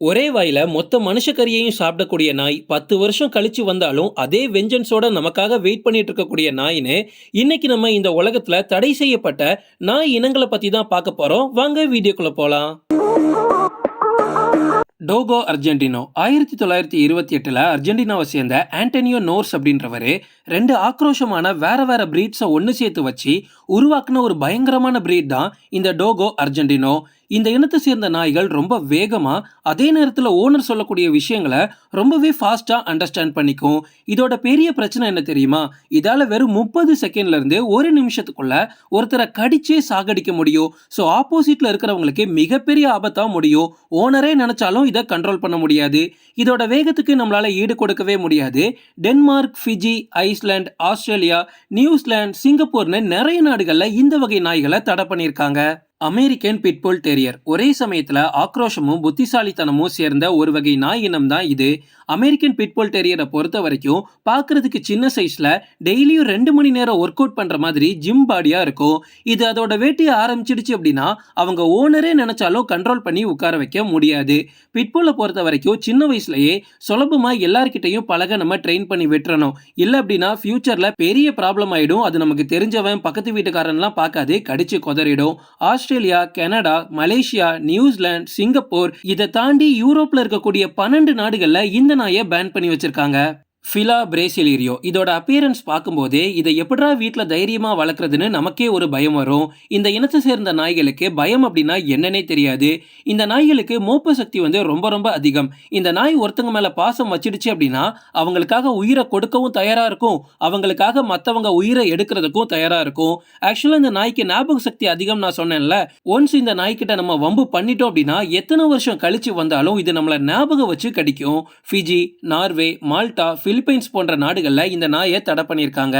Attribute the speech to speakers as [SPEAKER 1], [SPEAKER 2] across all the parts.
[SPEAKER 1] ஒரே வாயில மொத்த மனுஷக்கறியையும் சாப்பிடக்கூடிய நாய் பத்து வருஷம் கழிச்சு வந்தாலும் அதே வெஞ்சன்ஸோட நமக்காக வெயிட் பண்ணிட்டு இருக்கக்கூடிய நாயின்னு இன்னைக்கு நம்ம இந்த உலகத்துல தடை செய்யப்பட்ட நாய் இனங்களை பத்தி தான் பார்க்க போறோம். வாங்க வீடியோக்குள்ள போலாம். Dogo Argentino. ஆயிரத்தி தொள்ளாயிரத்தி இருபத்தி எட்டில் அர்ஜென்டினாவை சேர்ந்த ஆண்டனியோ நோர்ஸ் அப்படின்றவர் ரெண்டு ஆக்ரோஷமான வேற வேற பிரீட்ஸை ஒன்று சேர்த்து வச்சு உருவாக்குன ஒரு பயங்கரமான பிரீட் தான் இந்த டோகோ அர்ஜென்டினோ. இந்த இனத்தை சேர்ந்த நாய்கள் ரொம்ப வேகமாக அதே நேரத்தில் ஓனர் சொல்லக்கூடிய விஷயங்களை ரொம்பவே ஃபாஸ்ட்டாக அண்டர்ஸ்டாண்ட் பண்ணிக்கும். இதோட பெரிய பிரச்சனை என்ன தெரியுமா? இதால் வெறும் முப்பது செகண்ட்லேருந்து ஒரு நிமிஷத்துக்குள்ள ஒருத்தரை கடிச்சே சாகடிக்க முடியும். ஸோ ஆப்போசிட்டில் இருக்கிறவங்களுக்கு மிகப்பெரிய ஆபத்தாக முடியும். ஓனரே நினச்சாலும் இதை கண்ட்ரோல் பண்ண முடியாது. இதோட வேகத்துக்கு நம்மளால் ஈடு கொடுக்கவே முடியாது. Denmark Fiji Iceland Australia New Zealand சிங்கப்பூர்னு நிறைய நாடுகளில் இந்த வகை நாய்களை தடை பண்ணியிருக்காங்க. அமெரிக்கன் பிட்போல் டெரியர் ஒரே சமயத்தில் ஆக்ரோஷமும் புத்திசாலித்தனமும் சேர்ந்த ஒரு வகை நாய் இனம் தான் இது. அமெரிக்கன் பிட்போல் டெரியரை பொறுத்த வரைக்கும் பார்க்கறதுக்கு சின்ன சைஸில் டெய்லியும் ரெண்டு மணி நேரம் ஒர்க் அவுட் பண்ணுற மாதிரி ஜிம் பாடியாக இருக்கும். இது அதோட வேட்டையை ஆரம்பிச்சிடுச்சு அப்படின்னா அவங்க ஓனரே நினச்சாலும் கண்ட்ரோல் பண்ணி உட்கார வைக்க முடியாது. பிட்போலை பொறுத்த வரைக்கும் சின்ன வயசுலேயே சுலபமாக எல்லார்கிட்டையும் பழக நம்ம ட்ரெயின் பண்ணி விட்டுறணும். இல்லை அப்படின்னா ஃப்யூச்சரில் பெரிய ப்ராப்ளம் ஆகிடும் அது நமக்கு தெரிஞ்சவன் பக்கத்து வீட்டுக்காரன்லாம் பார்க்காது கடிச்சு கொதறிடும். Australia Canada Malaysia New Zealand Singapore இதை தாண்டி யூரோப்ல இருக்கக்கூடிய பன்னெண்டு நாடுகள்ல இந்த நாயை பேன் பண்ணி வச்சிருக்காங்க. ஃபிலா பிரேசிலீரியோ இதோட அப்பியரன்ஸ் பார்க்கும்போதே இதை எப்படா வீட்டில் தைரியமாக வளர்க்குறதுன்னு நமக்கே ஒரு பயம் வரும். இந்த இனத்தை சேர்ந்த நாய்களுக்கு பயம் அப்படின்னா என்னன்னே தெரியாது. இந்த நாய்களுக்கு மோப்ப சக்தி வந்து ரொம்ப ரொம்ப அதிகம். இந்த நாய் ஒருத்தங்க மேலே பாசம் வச்சிடுச்சு அப்படின்னா அவங்களுக்காக உயிரை கொடுக்கவும் தயாராக இருக்கும். அவங்களுக்காக மற்றவங்க உயிரை எடுக்கிறதுக்கும் தயாராக இருக்கும். ஆக்சுவலாக இந்த நாய்க்கு ஞாபக சக்தி அதிகம் நான் சொன்னேன்ல ஒன்ஸ் இந்த நாய்க்கிட்ட நம்ம வம்பு பண்ணிட்டோம் அப்படின்னா எத்தனை வருஷம் கழிச்சு வந்தாலும் இது நம்மளை ஞாபகம் வச்சு கடிக்கும். ஃபிஜி நார்வே மால்டா பிலிப்பைன்ஸ் போன்ற நாடுகளில் இந்த நாயை தடை பண்ணியிருக்காங்க.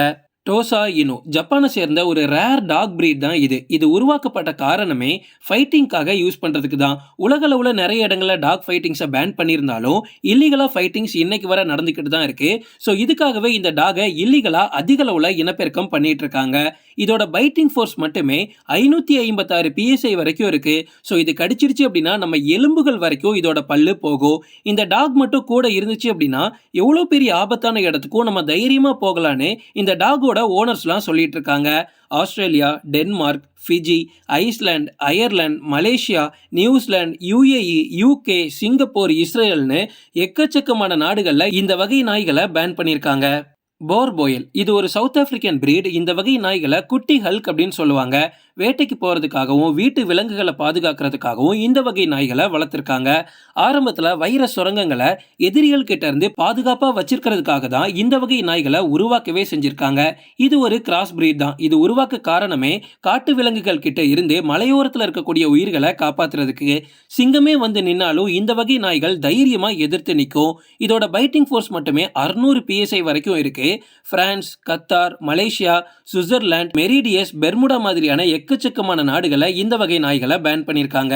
[SPEAKER 1] டோசா இனு ஜப்பானை சேர்ந்த ஒரு ரேர் டாக் பிரீட் தான் இது. இது உருவாக்கப்பட்ட காரணமே ஃபைட்டிங்காக யூஸ் பண்ணுறதுக்கு தான். உலகளவில் நிறைய இடங்களில் டாக் ஃபைட்டிங்ஸை பேன் பண்ணியிருந்தாலும் இல்லீகலாக ஃபைட்டிங்ஸ் இன்னைக்கு வர நடந்துக்கிட்டு தான் இருக்கு. ஸோ இதுக்காகவே இந்த டாகை இல்லீகலாக அதிக அளவில் இனப்பெருக்கம் பண்ணிட்டு இருக்காங்க. இதோட பைட்டிங் ஃபோர்ஸ் மட்டுமே ஐநூற்றி ஐம்பத்தாறு பிஎஸ்ஐ வரைக்கும் இருக்கு. ஸோ இது கடிச்சிருச்சு அப்படின்னா நம்ம எலும்புகள் வரைக்கும் இதோட பல்லு போகும். இந்த டாக் மட்டும் கூட இருந்துச்சு அப்படின்னா எவ்வளோ பெரிய ஆபத்தான இடத்துக்கும் நம்ம தைரியமாக போகலான்னு இந்த டாகோட ஓனர்ஸ்லாம் சொல்லிட்டு இருக்காங்க Australia Denmark Fiji Iceland Ireland Malaysia New Zealand UAE UK Singapore இஸ்ரேல்னு எக்கச்சக்கமான நாடுகளில் இந்த வகை நாய்களை பேன் பண்ணியிருக்காங்க. போர்போயல் இது ஒரு சவுத் ஆப்பிரிக்கன் பிரீட். இந்த வகை நாய்களை குட்டி ஹல்க் அப்படின்னு சொல்லுவாங்க. வேட்டைக்கு போகிறதுக்காகவும் வீட்டு விலங்குகளை பாதுகாக்கிறதுக்காகவும் இந்த வகை நாய்களை வளர்த்துருக்காங்க. ஆரம்பத்தில் வைர சுரங்கங்களை எதிரிகள் கிட்ட இருந்து பாதுகாப்பாக வச்சிருக்கிறதுக்காக தான் இந்த வகை நாய்களை உருவாக்கவே செஞ்சுருக்காங்க. இது ஒரு கிராஸ் பிரீட் தான். இது உருவாக்க காரணமே காட்டு விலங்குகள் கிட்ட இருந்து மலையோரத்தில் இருக்கக்கூடிய உயிர்களை காப்பாற்றுறதுக்கு சிங்கமே வந்து நின்னாலும் இந்த வகை நாய்கள் தைரியமாக எதிர்த்து நிற்கும். இதோட பைட்டிங் ஃபோர்ஸ் மட்டுமே அறுநூறு பிஎஸ்ஐ வரைக்கும் இருக்கு. France Qatar Malaysia Switzerland Mauritius Bermuda மாதிரியான எக்கச்சக்கமான நாடுகளை இந்த வகை நாய்களை பேன் பண்ணியிருக்காங்க.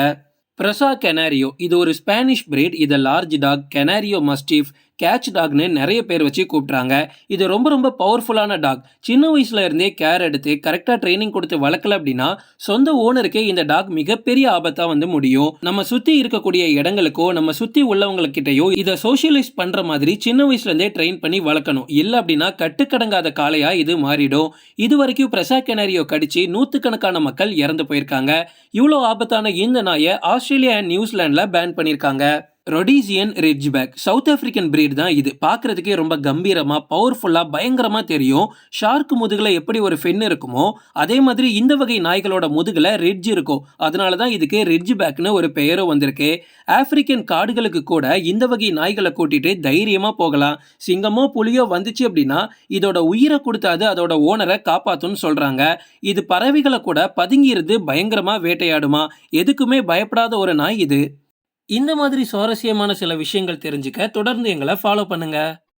[SPEAKER 1] பிரசா கெனாரியோ இது ஒரு ஸ்பானிஷ் பிரீட் இது large dog Canario mastiff catch டாக்னு நிறைய பேர் வச்சு கூப்பிட்றாங்க. இது ரொம்ப ரொம்ப பவர்ஃபுல்லான டாக் சின்ன வயசுல இருந்தே கேர் எடுத்து கரெக்டாக ட்ரைனிங் கொடுத்து வளர்க்கல அப்படின்னா சொந்த ஓனருக்கே இந்த டாக் மிகப்பெரிய ஆபத்தாக வந்து முடியும். நம்ம சுற்றி இருக்கக்கூடிய இடங்களுக்கோ நம்ம சுற்றி உள்ளவங்கக்கிட்டையோ இதை சோஷியலைஸ் பண்ணுற மாதிரி சின்ன வயசுலேருந்தே ட்ரெயின் பண்ணி வளர்க்கணும். இல்லை அப்படின்னா கட்டுக்கடங்காத காளையாக இது மாறிடும். இது வரைக்கும் பிரசா கெனாரியோ கடிச்சு நூற்றுக்கணக்கான மக்கள் இறந்து போயிருக்காங்க. இவ்வளோ ஆபத்தான இந்த நாயை ஆஸ்திரேலியா அண்ட் நியூசிலாண்டில் பேன் பண்ணியிருக்காங்க. Rhodesian ridgeback South African breed தான் இது. பார்க்கறதுக்கே ரொம்ப கம்பீரமாக பவர்ஃபுல்லாக பயங்கரமாக தெரியும். ஷார்க் முதுகில் எப்படி ஒரு ஃபென் இருக்குமோ அதே மாதிரி இந்த வகை நாய்களோட முதுகில் ரிட்ஜ் இருக்கும். அதனால தான் இதுக்கு ரிட்ஜ் பேக்னு ஒரு பெயரும் வந்திருக்கு. ஆப்பிரிக்கன் காடுகளுக்கு கூட இந்த வகை நாய்களை கூட்டிகிட்டு தைரியமாக போகலாம். சிங்கமோ புலியோ வந்துச்சு அப்படின்னா இதோட உயிரை கொடுத்தாது அதோட ஓனரை காப்பாற்றும்னு சொல்கிறாங்க இது பறவைகளை கூட பதுங்கியிருந்து பயங்கரமாக வேட்டையாடுமா? எதுக்குமே பயப்படாத ஒரு நாய் இது. இந்த மாதிரி சுவாரஸ்யமான சில விஷயங்கள் தெரிஞ்சுக்க தொடர்ந்து எங்களை ஃபாலோ பண்ணுங்கள்